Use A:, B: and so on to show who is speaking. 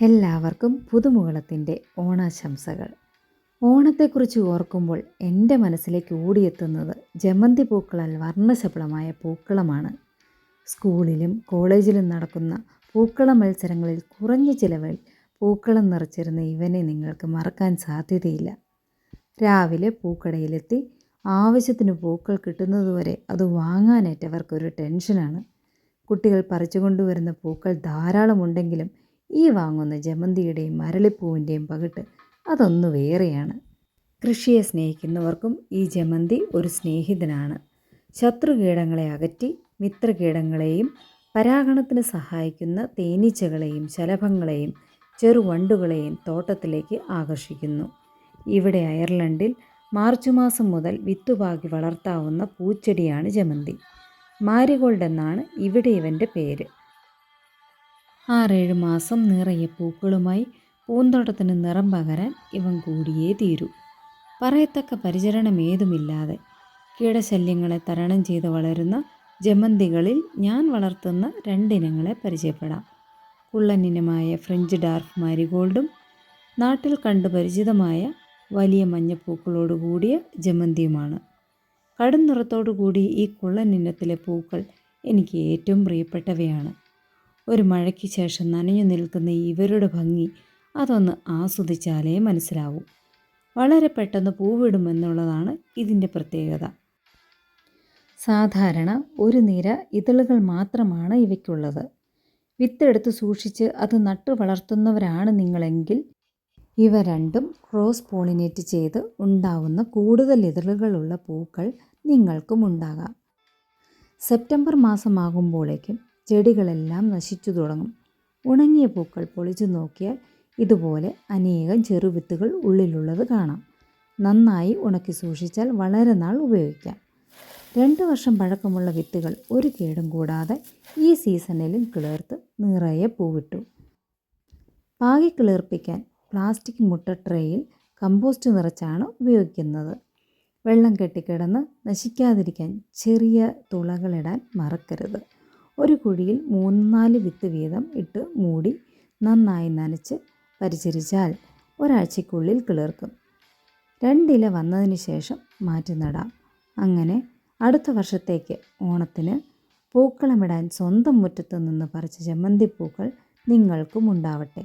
A: എല്ലാവർക്കും പുതുമുകളത്തിന്റെ ഓണാശംസകൾ. ഓണത്തെക്കുറിച്ച് ഓർക്കുമ്പോൾ എന്റെ മനസ്സിലേക്ക് ഓടിയെത്തുന്നത് ജമന്തി പൂക്കളാൽ വർണശബളമായ പൂക്കളമാണ്. സ്കൂളിലും കോളേജിലും നടക്കുന്ന പൂക്കള മത്സരങ്ങളിൽ കുറഞ്ഞ ചിലവിൽ പൂക്കളം നിറച്ചിരുന്ന ഇവനെ നിങ്ങൾക്ക് മറക്കാൻ സാധ്യതയില്ല. രാവിലെ പൂക്കടയിലെത്തി ആവശ്യത്തിന് പൂക്കൾ കിട്ടുന്നതുവരെ അത് വാങ്ങാനേറ്റവർക്കൊരു ടെൻഷനാണ്. കുട്ടികൾ പറിച്ചുകൊണ്ടുവരുന്ന പൂക്കൾ ധാരാളമുണ്ടെങ്കിലും ഈ വാങ്ങുന്ന ജമന്തിയുടെയും മരളിപ്പൂവിന്റെയും പകിട്ട് അതൊന്നു വേറെയാണ്. കൃഷിയെ സ്നേഹിക്കുന്നവർക്കും ഈ ജമന്തി ഒരു സ്നേഹിതനാണ്. ശത്രുകീടങ്ങളെ അകറ്റി മിത്രകീടങ്ങളെയും പരാഗണത്തിന് സഹായിക്കുന്ന തേനീച്ചകളെയും ശലഭങ്ങളെയും ചെറുവണ്ടുകളെയും തോട്ടത്തിലേക്ക് ആകർഷിക്കുന്നു. ഇവിടെ അയർലൻഡിൽ മാർച്ച് മാസം മുതൽ വിത്തുപാകി വളർത്താവുന്ന പൂച്ചെടിയാണ് ജമന്തി. മാരിഗോൾഡ് എന്നാണ് ഇവിടെ ഇവന്റെ പേര്. ആറേഴ് മാസം നിറയെ പൂക്കളുമായി പൂന്തോട്ടത്തിന് നിറം പകരാൻ ഇവൻ കൂടിയേ തീരൂ. പറയത്തക്ക പരിചരണമേതുമില്ലാതെ കീടശല്യങ്ങളെ തരണം ചെയ്ത് വളരുന്ന ജമന്തികളിൽ ഞാൻ വളർത്തുന്ന രണ്ടിനങ്ങളെ പരിചയപ്പെടാം. കുള്ളനിനമായ ഫ്രഞ്ച് ഡാർക്ക് മാരിഗോൾഡും നാട്ടിൽ കണ്ടു പരിചിതമായ വലിയ മഞ്ഞപ്പൂക്കളോട് കൂടിയ ജമന്തിയുമാണ്. കടും കൂടി ഈ കുള്ളനിനത്തിലെ പൂക്കൾ എനിക്ക് ഏറ്റവും പ്രിയപ്പെട്ടവയാണ്. ഒരു മഴയ്ക്ക് ശേഷം നനഞ്ഞു നിൽക്കുന്ന ഇവരുടെ ഭംഗി അതൊന്ന് ആസ്വദിച്ചാലേ മനസ്സിലാവൂ. വളരെ പെട്ടെന്ന് പൂവിടുമെന്നുള്ളതാണ് ഇതിന്റെ പ്രത്യേകത. സാധാരണ ഒരു നിര ഇതളുകൾ മാത്രമാണ് ഇവയ്ക്കുള്ളത്. വിത്തെടുത്ത് സൂക്ഷിച്ച് അത് നട്ടു വളർത്തുന്നവരാണ് നിങ്ങളെങ്കിൽ ഇവ രണ്ടും ക്രോസ് പോളിനേറ്റ് ചെയ്ത് ഉണ്ടാവുന്ന കൂടുതൽ ഇതളുകളുള്ള പൂക്കൾ നിങ്ങൾക്കും ഉണ്ടാകാം. സെപ്റ്റംബർ മാസമാകുമ്പോഴേക്കും ചെടികളെല്ലാം നശിച്ചു തുടങ്ങും. ഉണങ്ങിയ പൂക്കൾ പൊളിച്ചു നോക്കിയാൽ ഇതുപോലെ അനേകം ചെറുവിത്തുകൾ ഉള്ളിലുള്ളത് കാണാം. നന്നായി ഉണക്കി സൂക്ഷിച്ചാൽ വളരെ നാൾ ഉപയോഗിക്കാം. രണ്ട് വർഷം പഴക്കമുള്ള വിത്തുകൾ ഒരു കേടും കൂടാതെ ഈ സീസണിലും കിളിർത്ത് നിറയെ പൂവിട്ടു. പാകി കിളിർപ്പിക്കാൻ പ്ലാസ്റ്റിക് മുട്ട ട്രേയിൽ കമ്പോസ്റ്റ് നിറച്ചാണ് ഉപയോഗിക്കുന്നത്. വെള്ളം കെട്ടിക്കിടന്ന് നശിക്കാതിരിക്കാൻ ചെറിയ തുളകളിടാൻ മറക്കരുത്. ഒരു കുഴിയിൽ മൂന്ന് നാല് വിത്ത് വീതം ഇട്ട് മൂടി നന്നായി നനച്ച് പരിചരിച്ചാൽ ഒരാഴ്ചയ്ക്കുള്ളിൽ കിളിർക്കും. രണ്ടില വന്നതിന് ശേഷം മാറ്റി നടാം. അങ്ങനെ അടുത്ത വർഷത്തേക്ക് ഓണത്തിന് പൂക്കളമിടാൻ സ്വന്തം മുറ്റത്ത് നിന്ന് പറിച്ച ജമന്തിപ്പൂക്കൾ നിങ്ങൾക്കും ഉണ്ടാവട്ടെ.